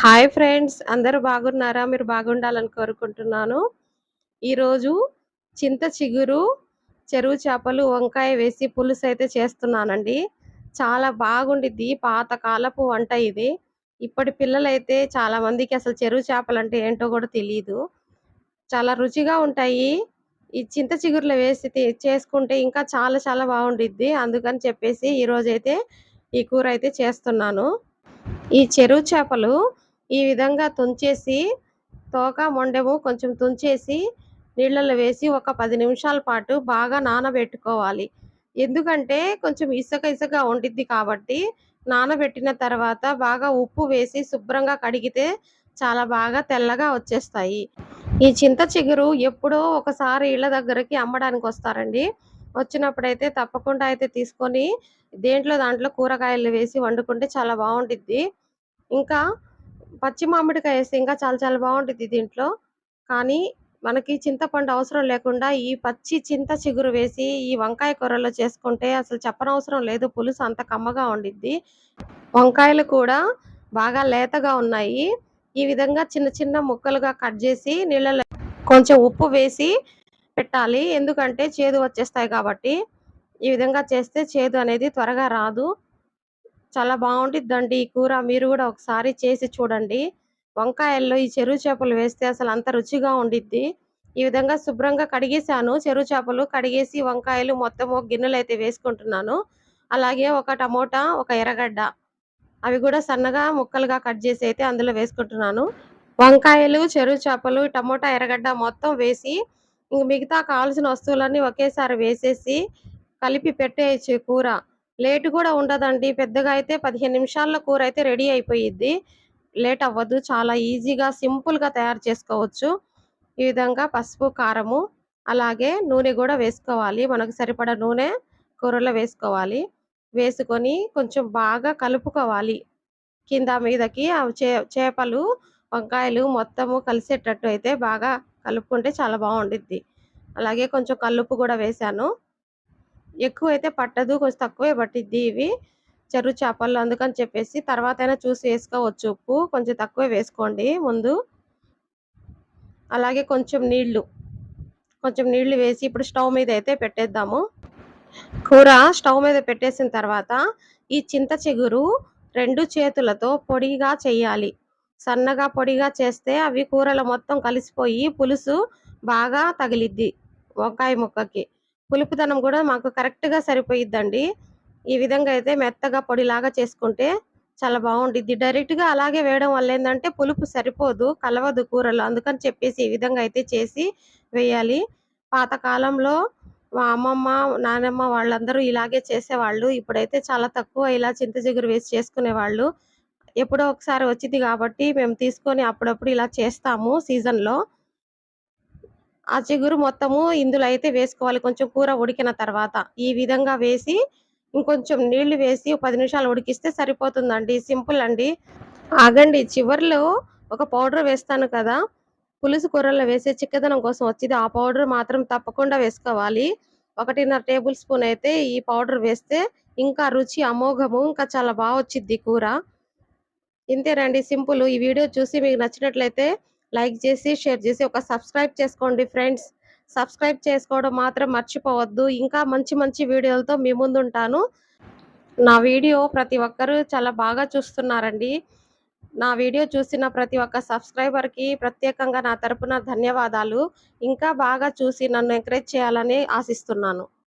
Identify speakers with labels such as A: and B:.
A: Hi friends అందరూ బాగున్నారా? మీరు బాగుండాలని కోరుకుంటున్నాను. ఈరోజు చింత చిగురు చెరువు చేపలు వంకాయ వేసి పులుసు అయితే చేస్తున్నానండి. చాలా బాగుండిద్ది పాతకాలపు వంట ఇది. ఇప్పటి పిల్లలైతే చాలా మందికి అసలు చెరువు చేపలు అంటే ఏంటో కూడా తెలియదు చాలా రుచిగా ఉంటాయి. ఈ చింత చిగురులో వేసి చేసుకుంటే ఇంకా చాలా చాలా బాగుండిద్ది. అందుకని చెప్పేసి ఈరోజైతే ఈ కూర అయితే చేస్తున్నాను. ఈ చెరువు చేపలు ఈ విధంగా తుంచేసి తోక మొండెము కొంచెం తుంచేసి నీళ్ళలో వేసి ఒక పది నిమిషాల పాటు బాగా నానబెట్టుకోవాలి. ఎందుకంటే కొంచెం ఇసుక ఇసుక ఉండిద్ది కాబట్టి నానబెట్టిన తర్వాత బాగా ఉప్పు వేసి శుభ్రంగా కడిగితే చాలా బాగా తెల్లగా వచ్చేస్తాయి. ఈ చింత చిగురు ఎప్పుడో ఒకసారి ఇళ్ళ దగ్గరికి అమ్మడానికి వస్తారండి. వచ్చినప్పుడైతే తప్పకుండా అయితే తీసుకొని దేంట్లో దాంట్లో కూరగాయలు వేసి వండుకుంటే చాలా బాగుంటుంది ఇంకా పచ్చి మామిడికాయ వేస్తే ఇంకా చాలా చాలా బాగుంటుంది దీంట్లో. కానీ మనకి చింతపండు అవసరం లేకుండా ఈ పచ్చి చింత చిగురు వేసి ఈ వంకాయ కూరలో చేసుకుంటే అసలు చెప్పనవసరం లేదు. పులుసు అంత కమ్మగా ఉండిద్ది. వంకాయలు కూడా బాగా లేతగా ఉన్నాయి. ఈ విధంగా చిన్న చిన్న ముక్కలుగా కట్ చేసి నీళ్ళలో కొంచెం ఉప్పు వేసి పెట్టాలి. ఎందుకంటే చేదు వచ్చేస్తాయి కాబట్టి. ఈ విధంగా చేస్తే చేదు అనేది త్వరగా రాదు. చాలా బాగుంటుందండి ఈ కూర. మీరు కూడా ఒకసారి చేసి చూడండి. వంకాయల్లో ఈ చెరువు చేపలు వేస్తే అసలు అంత రుచిగా ఉండిద్ది. ఈ విధంగా శుభ్రంగా కడిగేసాను చెరువు చేపలు కడిగేసి వంకాయలు మొత్తం ఒక గిన్నెలు అయితే వేసుకుంటున్నాను. అలాగే ఒక టమోటా ఒక ఎర్రగడ్డ. అవి కూడా సన్నగా ముక్కలుగా కట్ చేసి అయితే అందులో వేసుకుంటున్నాను. వంకాయలు చెరువు చేపలు టమోటా ఎర్రగడ్డ మొత్తం వేసి ఇంక మిగతా కావాల్సిన వస్తువులన్నీ ఒకేసారి వేసేసి కలిపి పెట్టేయచ్చు కూర. లేట్ కూడా ఉండదండి. పెద్దగా అయితే పదిహేను నిమిషాల్లో కూర అయితే రెడీ అయిపోయిద్ది. లేట్ అవ్వదు. చాలా ఈజీగా సింపుల్గా తయారు చేసుకోవచ్చు. ఈ విధంగా పసుపు కారము అలాగే నూనె కూడా వేసుకోవాలి. మనకు సరిపడా నూనె కూరలో వేసుకోవాలి. వేసుకొని కొంచెం బాగా కలుపుకోవాలి. కింద మీదకి చే చేపలు వంకాయలు మొత్తము కలిసేటట్టు అయితే బాగా కలుపుకుంటే చాలా బాగుండిద్ది. అలాగే కొంచెం కల్లుప్పు కూడా వేశాను. ఎక్కువ అయితే పట్టదు కొంచెం తక్కువే పట్టిద్ది ఇవి. చెరువు చేపలు అందుకని చెప్పేసి తర్వాత అయినా చూసి వేసుకోవచ్చు ఉప్పు. కొంచెం తక్కువే వేసుకోండి ముందు. అలాగే కొంచెం నీళ్ళు కొంచెం నీళ్ళు వేసి ఇప్పుడు స్టవ్ మీద అయితే పెట్టేద్దాము. కూర స్టవ్ మీద పెట్టేసిన తర్వాత ఈ చింత చిగురు రెండు చేతులతో పొడిగా చేయాలి. సన్నగా పొడిగా చేస్తే అవి కూరలో మొత్తం కలిసిపోయి పులుసు బాగా తగిలిద్ది వంకాయ ముక్కకి. పులుపుదనం కూడా మాకు కరెక్ట్గా సరిపోయిద్దండి. ఈ విధంగా అయితే మెత్తగా పొడిలాగా చేసుకుంటే చాలా బాగుండిద్ది. డైరెక్ట్గా అలాగే వేయడం వల్ల ఏంటంటే పులుపు సరిపోదు కలవదు కూరలో. అందుకని చెప్పేసి ఈ విధంగా అయితే చేసి వేయాలి. పాతకాలంలో మా అమ్మమ్మ నానమ్మ వాళ్ళందరూ ఇలాగే చేసేవాళ్ళు. ఇప్పుడైతే చాలా తక్కువ ఇలా చింత చిగురు వేసి చేసుకునేవాళ్ళు. ఎప్పుడో ఒకసారి వచ్చింది కాబట్టి మేము తీసుకొని అప్పుడప్పుడు ఇలా చేస్తాము సీజన్లో. ఆ చిగురు మొత్తము ఇందులో అయితే వేసుకోవాలి. కొంచెం కూర ఉడికిన తర్వాత ఈ విధంగా వేసి ఇంకొంచెం నీళ్ళు వేసి పది నిమిషాలు ఉడికిస్తే సరిపోతుందండి. సింపుల్ అండి. ఆగండి చివర్లో ఒక పౌడర్ వేస్తాను కదా. పులుసు కూరల్లో వేసే చిక్కదనం కోసం వచ్చింది. ఆ పౌడర్ మాత్రం తప్పకుండా వేసుకోవాలి. ఒకటిన్నర టేబుల్ స్పూన్ అయితే ఈ పౌడర్ వేస్తే ఇంకా రుచి అమోఘము ఇంకా చాలా బాగా వచ్చింది కూర. ఇంతేనండి సింపుల్. ఈ వీడియో చూసి మీకు నచ్చినట్లయితే లైక్ చేసి షేర్ చేసి ఒక సబ్స్క్రైబ్ చేసుకోండి ఫ్రెండ్స్. సబ్స్క్రైబ్ చేసుకోవడం మాత్రం మర్చిపోవద్దు. ఇంకా మంచి మంచి వీడియోలతో మీ ముందు ఉంటాను నా వీడియో ప్రతి ఒక్కరూ చాలా బాగా చూస్తున్నారండి. నా వీడియో చూసిన ప్రతి ఒక్క సబ్స్క్రైబర్కి ప్రత్యేకంగా నా తరపున ధన్యవాదాలు. ఇంకా బాగా చూసి నన్ను ఎంకరేజ్ చేయాలని ఆశిస్తున్నాను.